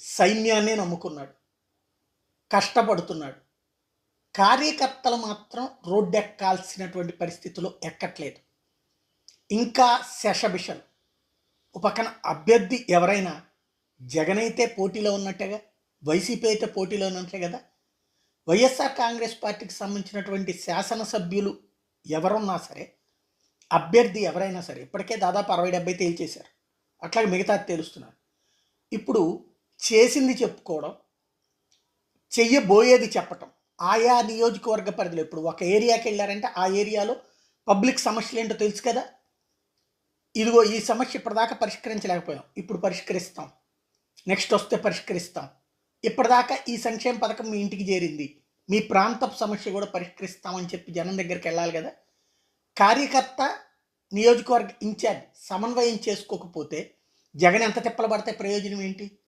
సైన్యాన్ని నమ్ముకున్నాడు. కష్టపడుతున్నాడు. కార్యకర్తలు మాత్రం రోడ్డెక్కాల్సినటువంటి పరిస్థితులు ఎక్కట్లేదు. ఇంకా శషబిషలు ఒక పక్కన అభ్యర్థి ఎవరైనా జగన్ అయితే పోటీలో ఉన్నట్టేగా వైసీపీ అయితే పోటీలో ఉన్నట్టే కదా? వైఎస్ఆర్ కాంగ్రెస్ పార్టీకి సంబంధించినటువంటి శాసనసభ్యులు ఎవరున్నా సరే అభ్యర్థి ఎవరైనా సరే ఇప్పటికే దాదాపు అరవై డెబ్బై తేల్చేశారు. అట్లాగే మిగతా తేలుస్తున్నారు. ఇప్పుడు చేసింది చెప్పుకోవడం చెయ్యబోయేది చెప్పటం. ఆయా నియోజకవర్గ పరిధిలో ఇప్పుడు ఒక ఏరియాకి వెళ్ళారంటే ఆ ఏరియాలో పబ్లిక్ సమస్యలు ఏంటో తెలుసు కదా? ఇదిగో ఈ సమస్య ఇప్పటిదాకా పరిష్కరించలేకపోయాం. ఇప్పుడు పరిష్కరిస్తాం. నెక్స్ట్ వస్తే పరిష్కరిస్తాం. ఇప్పటిదాకా ఈ సంక్షేమ పథకం మీ ఇంటికి చేరింది. మీ ప్రాంతపు సమస్య కూడా పరిష్కరిస్తామని చెప్పి జనం దగ్గరికి వెళ్ళాలి కదా? కార్యకర్త నియోజకవర్గ ఇన్ఛార్జ్ సమన్వయం చేసుకోకపోతే జగన్ ఎంత తిప్పలు పడితే ప్రయోజనం ఏంటి?